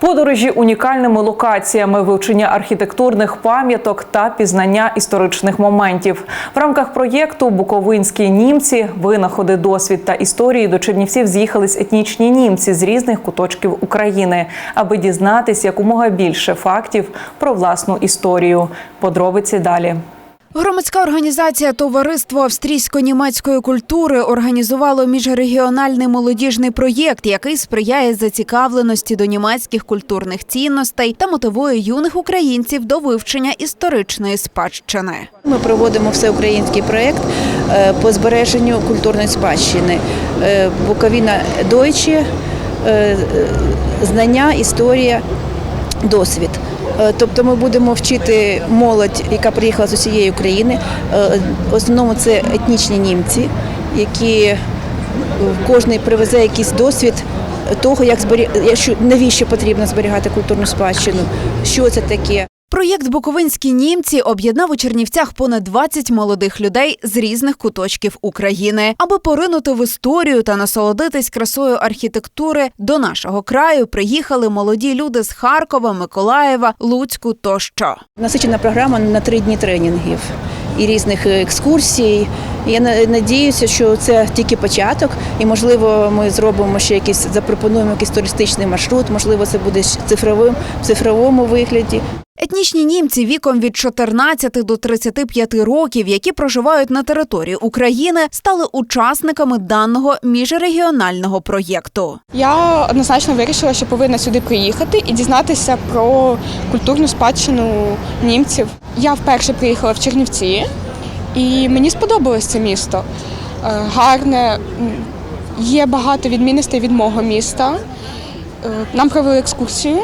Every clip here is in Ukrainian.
Подорожі унікальними локаціями, вивчення архітектурних пам'яток та пізнання історичних моментів в рамках проєкту Буковинські німці, винаходи, досвід та історії до Чернівців з'їхались етнічні німці з різних куточків України, аби дізнатись якомога більше фактів про власну історію. Подробиці далі. Громадська організація Товариство австрійсько-німецької культури організувало міжрегіональний молодіжний проєкт, який сприяє зацікавленості до німецьких культурних цінностей та мотивує юних українців до вивчення історичної спадщини. Ми проводимо всеукраїнський проєкт е, по збереженню культурної спадщини. Е, Буковіна Дойче, е, знання, історія, досвід. Е, Тобто ми будемо вчити молодь, яка приїхала з усієї України. Е, В основному це етнічні німці, які е, кожен привезе якийсь досвід того, як зберіг... навіщо потрібно зберігати культурну спадщину, що це таке. Проєкт Буковинські німці об'єднав у Чернівцях понад 20 молодих людей з різних куточків України. Аби поринути в історію та насолодитись красою архітектури, до нашого краю приїхали молоді люди з Харкова, Миколаєва, Луцьку тощо. Насичена програма на три дні тренінгів і різних е, екскурсій. Я на- надіюся, що це тільки початок, і можливо, ми зробимо ще якийсь запропонуємо якийсь туристичний маршрут. Можливо, це буде цифровим в цифровому вигляді. Етнічні німці віком від 14 до 35 років, які проживають на території України, стали учасниками даного міжрегіонального проєкту. Я однозначно вирішила, що повинна сюди приїхати і дізнатися про культурну спадщину німців. Я вперше приїхала в Чернівці, і мені сподобалось це місто. Е, Гарне, є багато відмінностей від мого міста. Е, Нам провели екскурсію,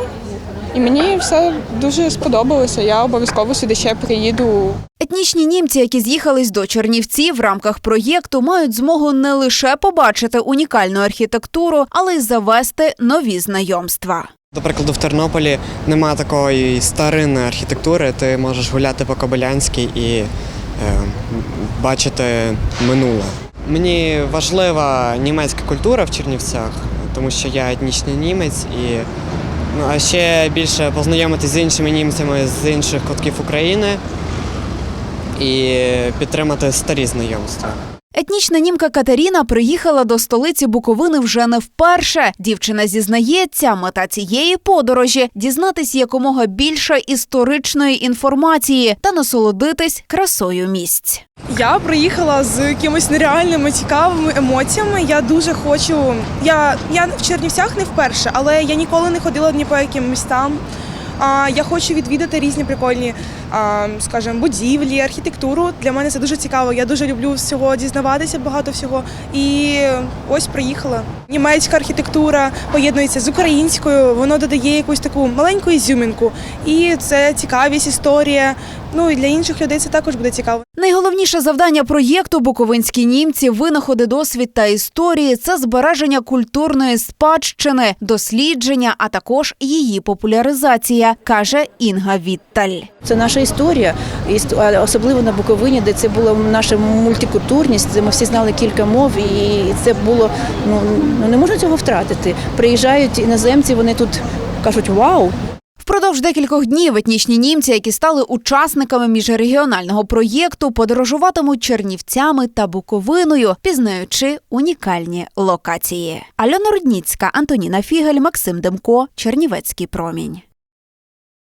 і мені все дуже сподобалося. Я обов'язково сюди ще приїду Етнічні німці, які з'їхались до Чернівців в рамках проєкту, мають змогу не лише побачити унікальну архітектуру, але й завести нові знайомства. До прикладу, в Тернополі немає такої старинної архітектури. Ти можеш гуляти по Кобилянській і е, бачити минуле. Мені важлива німецька культура в Чернівцях, тому що я етнічний німець і ну, а ще більше познайомитися з іншими німцями з інших кутків України і підтримати старі знайомства. Етнічна німка Катеріна приїхала до столиці Буковини вже не вперше. Дівчина зізнається, мета цієї подорожі дізнатись якомога більше історичної інформації та насолодитись красою місць. Я приїхала з якимись нереальними цікавими емоціями. Я дуже хочу. Я, я в Чернівцях не вперше, але я ніколи не ходила ні по яким містам. А, я хочу відвідати різні прикольні, скажімо, будівлі, архітектуру. Для мене це дуже цікаво. Я дуже люблю всього дізнаватися, багато всього. І ось приїхала. Німецька архітектура поєднується з українською, воно додає якусь таку маленьку ізюмінку. І це цікавість, історія. Ну і для інших людей це також буде цікаво. Найголовніше завдання проєкту Буковинські німці, винаходи, досвід та історії це збереження культурної спадщини, дослідження, а також її популяризація, каже Інга Вітталь. Це наша історія, особливо на Буковині, де це була наша мультикультурність, де ми всі знали кілька мов, і це було ну, ну не можна цього втратити. Приїжджають іноземці, вони тут кажуть Вау! Впродовж декількох днів етнічні німці, які стали учасниками міжрегіонального проєкту, подорожуватимуть Чернівцями та Буковиною, пізнаючи унікальні локації. Альона Рудніцька, Антоніна Фігель, Максим Демко, Чернівецький промінь.